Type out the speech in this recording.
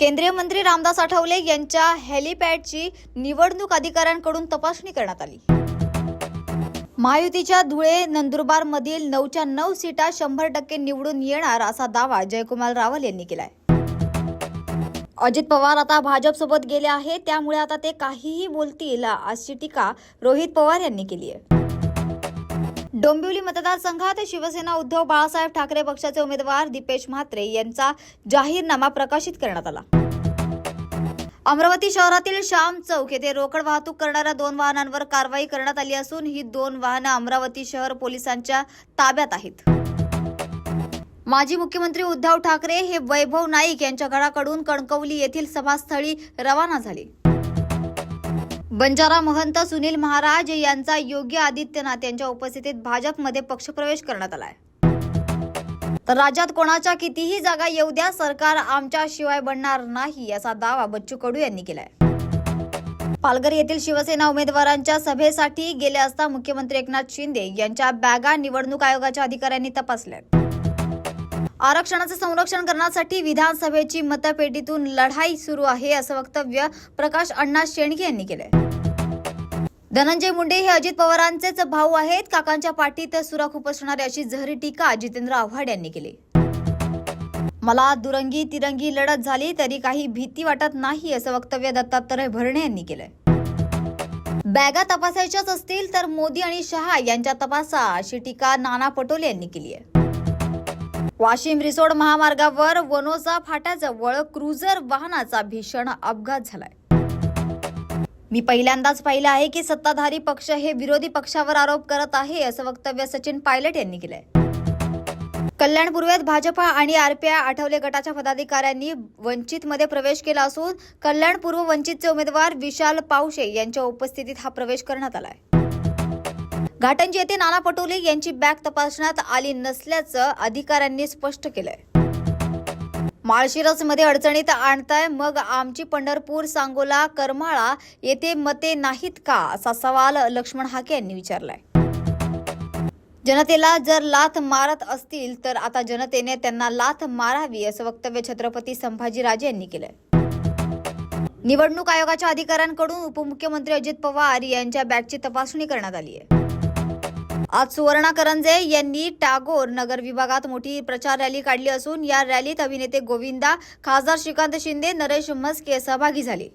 केंद्रीय मंत्री रामदास आठवले यांच्या हेलिपॅडची निवडणूक अधिकाऱ्यांकडून तपासणी करण्यात आली. महायुतीच्या धुळे नंदुरबार मधील नऊच्या नऊ सीटा शंभर टक्के निवडून येणार असा दावा जयकुमार रावल यांनी केलाय. अजित पवार आता भाजपसोबत गेले आहेत त्यामुळे आता ते काहीही बोलतील अशी टीका रोहित पवार यांनी केली आहे. डोंबिवली मतदारसंघात शिवसेना उद्धव बाळासाहेब ठाकरे पक्षाचे उमेदवार दीपेश म्हात्रे यांचा जाहीरनामा प्रकाशित करण्यात आला. अमरावती शहरातील श्याम चौक येथे रोकड वाहतूक करणाऱ्या दोन वाहनांवर कारवाई करण्यात आली असून ही दोन वाहनं अमरावती शहर पोलिसांच्या ताब्यात आहेत. माजी मुख्यमंत्री उद्धव ठाकरे हे वैभव नाईक यांच्या घराकडून कणकवली येथील सभास्थळी रवाना झाले. बंजारा महंत सुनील महाराज यांचा योगी आदित्यनाथ यांच्या उपस्थितीत भाजपमध्ये पक्षप्रवेश करण्यात आलाय. तर राज्यात कोणाच्या कितीही जागा येऊ द्या सरकार आमच्या शिवाय बनणार नाही असा दावा बच्चू कडू यांनी केलाय. पालघर येथील शिवसेना उमेदवारांच्या सभेसाठी गेले असता मुख्यमंत्री एकनाथ शिंदे यांच्या बॅगा निवडणूक आयोगाच्या अधिकाऱ्यांनी तपासल्या आरक्षणाचे संरक्षण करण्यासाठी विधानसभेची मतपेटीतून लढाई सुरू आहे असं वक्तव्य प्रकाश अण्णा शेणके यांनी केलंय. धनंजय मुंडे हे अजित पवारांचेच भाऊ आहेत. काकांच्या पाठीत सुरा खुपसणारी अशी जहरी टीका जितेंद्र आव्हाड यांनी केली. मला दुरंगी तिरंगी लढत झाली तरी काही भीती वाटत नाही असं वक्तव्य दत्तात्रय भरणे यांनी केलंय. बॅगा तपासायच्याच असतील तर मोदी आणि शहा यांच्या तपासा अशी टीका नाना पटोले यांनी केली आहे वाशिम रिसोड महामार्गावर वनोजा फाट्याजवळ क्रुझर वाहनाचा भीषण अपघात झालाय. मी पहिल्यांदाच पाहिलं आहे की सत्ताधारी पक्ष हे विरोधी पक्षावर आरोप करत आहे असं वक्तव्य सचिन पायलट यांनी केलंय. कल्याण पूर्वेत भाजपा आणि आरपीआय आठवले गटाच्या पदाधिकाऱ्यांनी वंचित मध्ये प्रवेश केला असून कल्याण पूर्व वंचितचे उमेदवार विशाल पावशे यांच्या उपस्थितीत हा प्रवेश करण्यात आलाय. घाटंजी येथे नाना पटोले यांची बॅग तपासण्यात आली नसल्याचं अधिकाऱ्यांनी स्पष्ट केलंय. माळशिरसमध्ये अडचणीत आणताय. मग आमची पंढरपूर सांगोला करमाळा येथे मते नाहीत का? असा सवाल लक्ष्मण हाके यांनी विचारलाय. जनतेला जर लाथ मारत असतील तर आता जनतेने त्यांना लाथ मारावी असं वक्तव्य छत्रपती संभाजीराजे यांनी केलंय. निवडणूक आयोगाच्या अधिकाऱ्यांकडून उपमुख्यमंत्री अजित पवार यांच्या बॅगची तपासणी करण्यात आली आहे आज सुवर्णा करंजे यांनी टागोर नगर विभागात मोठी प्रचार रॅली काढली असून या रॅलीत अभिनेते गोविंदा खासदार श्रीकांत शिंदे नरेश म्हस्के सहभागी झाले.